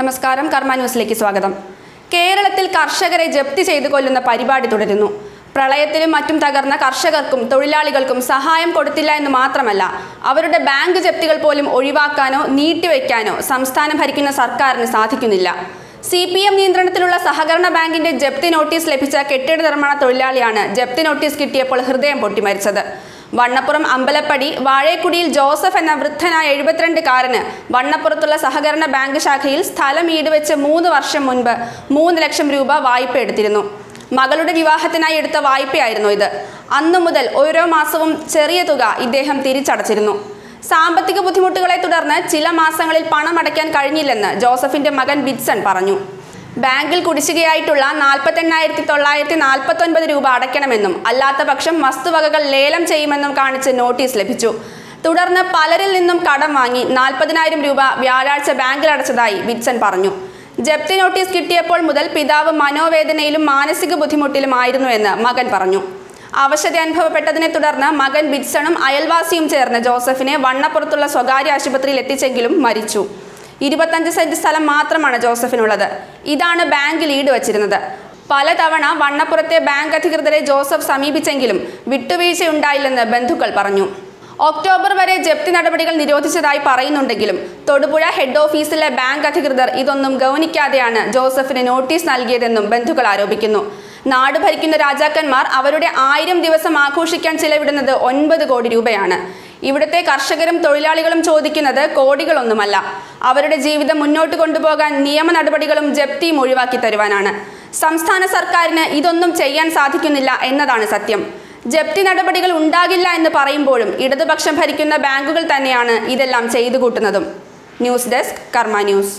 നമസ്കാരം കർമ്മ ന്യൂസിലേക്ക് സ്വാഗതം. കേരളത്തിൽ കർഷകരെ ജപ്തി ചെയ്തു കൊല്ലുന്ന പരിപാടി തുടരുന്നു. പ്രളയത്തിലും മറ്റും തകർന്ന കർഷകർക്കും തൊഴിലാളികൾക്കും സഹായം കൊടുത്തില്ല എന്ന് മാത്രമല്ല അവരുടെ ബാങ്ക് ജപ്തികൾ പോലും ഒഴിവാക്കാനോ നീട്ടിവെക്കാനോ സംസ്ഥാനം ഭരിക്കുന്ന സർക്കാരിന് സാധിക്കുന്നില്ല. സി പി എം നിയന്ത്രണത്തിലുള്ള സഹകരണ ബാങ്കിന്റെ ജപ്തി നോട്ടീസ് ലഭിച്ച കെട്ടിട നിർമ്മാണ തൊഴിലാളിയാണ് ജപ്തി നോട്ടീസ് കിട്ടിയപ്പോൾ ഹൃദയം പൊട്ടി മരിച്ചത് വണ്ണപ്പുറം അമ്പലപ്പടി വാഴേക്കുടിയിൽ ജോസഫ് എന്ന വൃദ്ധനായ എഴുപത്തിരണ്ടുകാരന് വണ്ണപ്പുറത്തുള്ള സഹകരണ ബാങ്ക് ശാഖയിൽ സ്ഥലം ഈടുവെച്ച് മൂന്ന് വർഷം മുൻപ് മൂന്ന് ലക്ഷം രൂപ വായ്പ എടുത്തിരുന്നു. മകളുടെ വിവാഹത്തിനായി എടുത്ത വായ്പയായിരുന്നു ഇത്. അന്നു മുതൽ ഓരോ മാസവും ചെറിയ തുക ഇദ്ദേഹം തിരിച്ചടച്ചിരുന്നു. സാമ്പത്തിക ബുദ്ധിമുട്ടുകളെ തുടർന്ന് ചില മാസങ്ങളിൽ പണം അടയ്ക്കാൻ കഴിഞ്ഞില്ലെന്ന് ജോസഫിന്റെ മകൻ ബിറ്റ്സൺ പറഞ്ഞു. ബാങ്കിൽ കുടിശ്ശികയായിട്ടുള്ള നാൽപ്പത്തെണ്ണായിരത്തി തൊള്ളായിരത്തി നാൽപ്പത്തൊൻപത് രൂപ അടയ്ക്കണമെന്നും അല്ലാത്ത പക്ഷം വസ്തുവകകൾ ലേലം ചെയ്യുമെന്നും കാണിച്ച് നോട്ടീസ് ലഭിച്ചു. തുടർന്ന് പലരിൽ നിന്നും കടം വാങ്ങി നാൽപ്പതിനായിരം രൂപ വ്യാഴാഴ്ച ബാങ്കിൽ അടച്ചതായി വിറ്റ്സൺ പറഞ്ഞു. ജപ്തി നോട്ടീസ് കിട്ടിയപ്പോൾ മുതൽ പിതാവ് മനോവേദനയിലും മാനസിക ബുദ്ധിമുട്ടിലുമായിരുന്നു എന്ന് മകൻ പറഞ്ഞു. അവശത അനുഭവപ്പെട്ടതിനെ തുടർന്ന് മകൻ ബിറ്റ്സണും അയൽവാസിയും ചേർന്ന് ജോസഫിനെ വണ്ണപ്പുറത്തുള്ള സ്വകാര്യ ആശുപത്രിയിൽ എത്തിച്ചെങ്കിലും മരിച്ചു. ഇരുപത്തഞ്ച് സെന്റ് സ്ഥലം മാത്രമാണ് ജോസഫിനുള്ളത്. ഇതാണ് ബാങ്ക് ലീഡ് വച്ചിരുന്നത്. പലതവണ വണ്ണപ്പുറത്തെ ബാങ്ക് അധികൃതരെ ജോസഫ് സമീപിച്ചെങ്കിലും വിട്ടുവീഴ്ചയുണ്ടായില്ലെന്ന് ബന്ധുക്കൾ പറഞ്ഞു. ഒക്ടോബർ വരെ ജപ്തി നടപടികൾ നിരോധിച്ചതായി പറയുന്നുണ്ടെങ്കിലും തൊടുപുഴ ഹെഡ് ഓഫീസിലെ ബാങ്ക് അധികൃതർ ഇതൊന്നും ഗൗനിക്കാതെയാണ് ജോസഫിന് നോട്ടീസ് നൽകിയതെന്നും ബന്ധുക്കൾ ആരോപിക്കുന്നു. നാട് ഭരിക്കുന്ന രാജാക്കന്മാർ അവരുടെ ആയിരം ദിവസം ആഘോഷിക്കാൻ ചിലവിടുന്നത് ഒൻപത് കോടി രൂപയാണ്. ഇവിടുത്തെ കർഷകരും തൊഴിലാളികളും ചോദിക്കുന്നത് കോടികളൊന്നുമല്ല. അവരുടെ ജീവിതം മുന്നോട്ട് കൊണ്ടുപോകാൻ നിയമ നടപടികളും ജപ്തിയും ഒഴിവാക്കി തരുവാനാണ്. സംസ്ഥാന സർക്കാരിന് ഇതൊന്നും ചെയ്യാൻ സാധിക്കുന്നില്ല എന്നതാണ് സത്യം. ജപ്തി നടപടികൾ ഉണ്ടാകില്ല എന്ന് പറയുമ്പോഴും ഇടതുപക്ഷം ഭരിക്കുന്ന ബാങ്കുകൾ തന്നെയാണ് ഇതെല്ലാം ചെയ്തു കൂട്ടുന്നതും ന്യൂസ് ഡെസ്ക് കർമ്മ ന്യൂസ്.